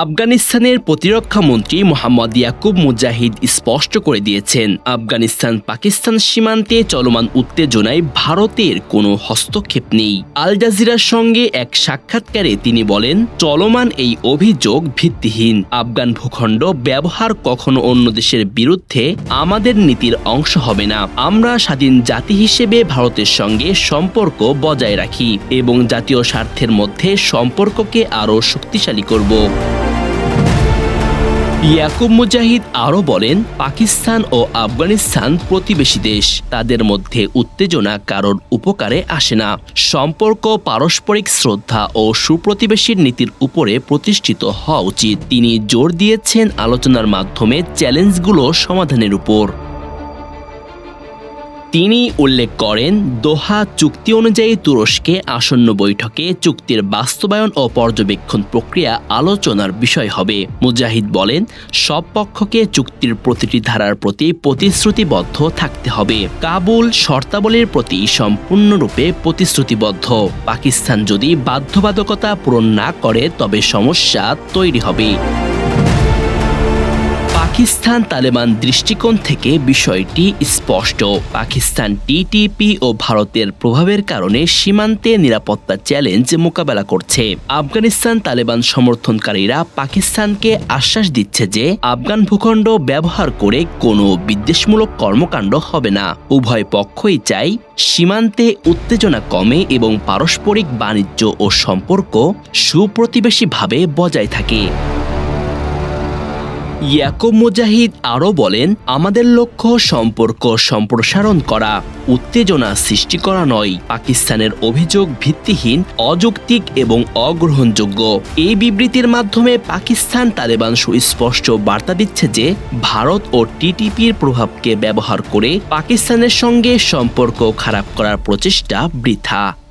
আফগানিস্তানের প্রতিরক্ষা মন্ত্রী মোহাম্মদ ইয়াকুব মুজাহিদ স্পষ্ট করে দিয়েছেন, আফগানিস্তান পাকিস্তান সীমান্তে চলমান উত্তেজনায় ভারতের কোনো হস্তক্ষেপ নেই। আল জাজিরার সঙ্গে এক সাক্ষাৎকারে তিনি বলেন, চলমান এই অভিযোগ ভিত্তিহীন। আফগান ভূখণ্ড ব্যবহার কখনো অন্য দেশের বিরুদ্ধে আমাদের নীতির অংশ হবে না। আমরা স্বাধীন জাতি হিসেবে ভারতের সঙ্গে সম্পর্ক বজায় রাখি এবং জাতীয় স্বার্থের মধ্যে সম্পর্ককে আরও শক্তিশালী করব। ইয়াকুব মুজাহিদ আরও বলেন, পাকিস্তান ও আফগানিস্তান প্রতিবেশী দেশ, তাদের মধ্যে উত্তেজনা কারোর উপকারে আসে না। সম্পর্ক, পারস্পরিক শ্রদ্ধা ও সুপ্রতিবেশীর নীতির উপরে প্রতিষ্ঠিত হওয়া উচিত। তিনি জোর দিয়েছেন আলোচনার মাধ্যমে চ্যালেঞ্জগুলো সমাধানের উপর। তিনি উল্লেখ করেন, দোহা চুক্তি অনুযায়ী তুরস্কে আসন্ন বৈঠকে চুক্তির বাস্তবায়ন ও পর্যবেক্ষণ প্রক্রিয়া আলোচনার বিষয় হবে। মুজাহিদ বলেন, সব পক্ষকে চুক্তির প্রতিটি ধারার প্রতি প্রতিশ্রুতিবদ্ধ থাকতে হবে। কাবুল শর্তাবলীর প্রতি সম্পূর্ণরূপে প্রতিশ্রুতিবদ্ধ। পাকিস্তান যদি বাধ্যবাধকতা পূরণ না করে, তবে সমস্যা তৈরি হবে। পাকিস্তান তালেবান দৃষ্টিকোণ থেকে বিষয়টি স্পষ্ট। পাকিস্তান টিটিপি ও ভারতের প্রভাবের কারণে সীমান্তে নিরাপত্তা চ্যালেঞ্জ মোকাবেলা করছে। আফগানিস্তান তালেবান সমর্থনকারীরা পাকিস্তানকে আশ্বাস দিচ্ছে যে, আফগান ভূখণ্ড ব্যবহার করে কোনো বিদ্বেষমূলক কর্মকাণ্ড হবে না। উভয় পক্ষই চাই সীমান্তে উত্তেজনা কমে এবং পারস্পরিক বাণিজ্য ও সম্পর্ক সুপ্রতিবেশীভাবে বজায় থাকে। ইয়াকুব মুজাহিদ আরও বলেন, আমাদের লক্ষ্য সম্পর্ক সম্প্রসারণ করা, উত্তেজনা সৃষ্টি করা নয়। পাকিস্তানের অভিযোগ ভিত্তিহীন, অযৌক্তিক এবং অগ্রহণযোগ্য। এই বিবৃতির মাধ্যমে পাকিস্তান তালেবান সুস্পষ্ট বার্তা দিচ্ছে যে, ভারত ও টিটিপির প্রভাবকে ব্যবহার করে পাকিস্তানের সঙ্গে সম্পর্ক খারাপ করার প্রচেষ্টা বৃথা।